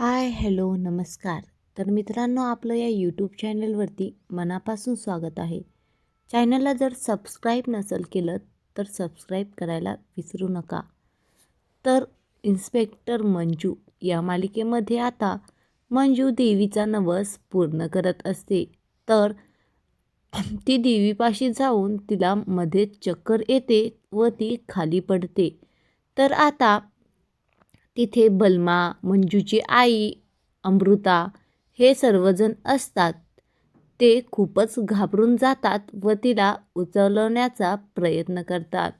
Hi hello नमस्कार. तर मित्रांनो आपलं या यूट्यूब चॅनलवरती मनापासून स्वागत आहे. चॅनलला जर सबस्क्राईब नसेल केलं तर सबस्क्राईब करायला विसरू नका. तर इन्स्पेक्टर मंजू या मालिकेमध्ये आता मंजू देवीचा नवस पूर्ण करत असते. तर ती देवीपाशी जाऊन तिला मध्ये चक्कर येते व ती खाली पडते. तर आता तिथे बल्मा मंजूची आई अमृता हे सर्वजण असतात. ते खूपच घाबरून जातात व तिला उचलवण्याचा प्रयत्न करतात.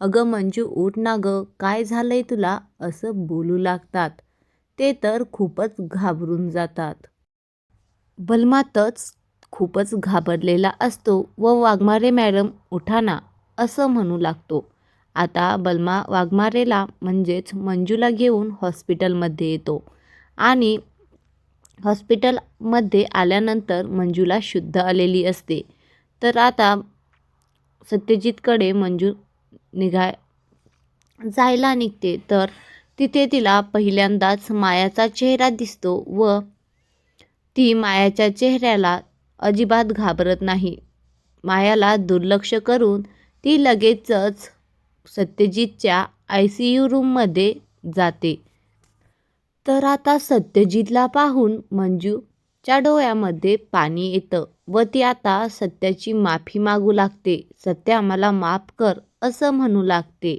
अगं मंजू उठ ना गं काय झालंय तुला? असं बोलू लागतात. ते तर खूपच घाबरून जातात. बलमातच खूपच घाबरलेला असतो व वाघमारे मॅडम उठाना असं म्हणू लागतो. आता बलमा वाघमारेला म्हणजेच मंजूला घेऊन हॉस्पिटलमध्ये येतो आणि हॉस्पिटलमध्ये आल्यानंतर मंजूला शुद्ध आलेली असते. तर आता सत्यजितकडे मंजू निघाय जायला निघते. तर तिथे तिला पहिल्यांदाच मायाचा चेहरा दिसतो व ती मायाच्या चेहऱ्याला अजिबात घाबरत नाही. मायाला दुर्लक्ष करून ती लगेचच सत्यजितच्या आय सी यू रूममध्ये जाते. तर आता सत्यजितला पाहून मंजूच्या डोळ्यामध्ये पाणी येतं व ती आता सत्याची माफी मागू लागते. सत्या मला माफ कर असं म्हणू लागते.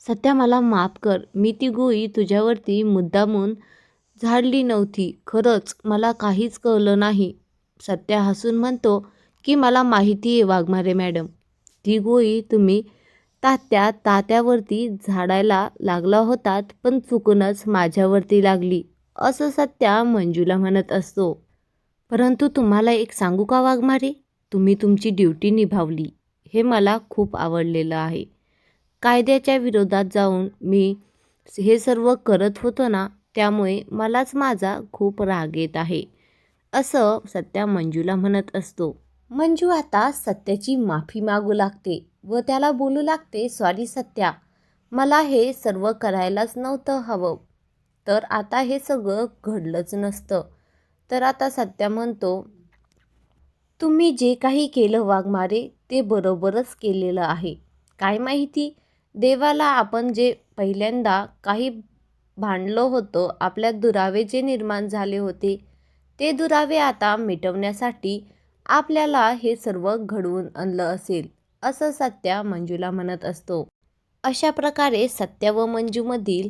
सत्या मला माफ कर. मी ती गोळी तुझ्यावरती मुद्दामून झाडली नव्हती. खरंच मला काहीच कळलं नाही. सत्या हसून म्हणतो की मला माहिती आहे वाघमारे मॅडम. ती गोळी तुम्ही तात्या तात्यावरती झाडायला लागला होतात पण चुकूनच माझ्यावरती लागली असं सत्या मंजूला म्हणत असतो. परंतु तुम्हाला एक सांगू का वाघमारे? तुम्ही तुमची ड्युटी निभावली हे मला खूप आवडलेलं आहे. कायद्याच्या विरोधात जाऊन मी हे सर्व करत होतो ना त्यामुळे मलाच माझा खूप राग येत आहे असं सत्या मंजूला म्हणत असतो. मंजू आता सत्याची माफी मागू लागते. व त्याला बोलू लागते सॉरी सत्या मला हे सर्व करायलाच नव्हतं हवं. तर आता हे सगळं घडलंच नसतं. तर आता सत्या म्हणतो तुम्ही जे काही केलं वाघमारे ते बरोबरच केलेलं आहे. काय माहिती? देवाला आपण जे पहिल्यांदा काही भांडलो होतो आपल्या दुरावे जे निर्माण झाले होते ते दुरावे आता मिटवण्यासाठी आपल्याला हे सर्व घडवून आणलं असेल. असं सत्या मंजूला म्हणत असतो. अशा प्रकारे सत्या व मंजूमधील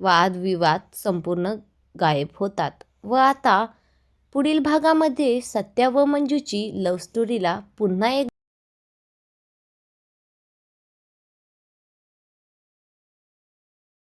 वादविवाद संपूर्ण गायब होतात व आता पुढील भागामध्ये सत्या व मंजूची लव्ह स्टोरीला पुन्हा एक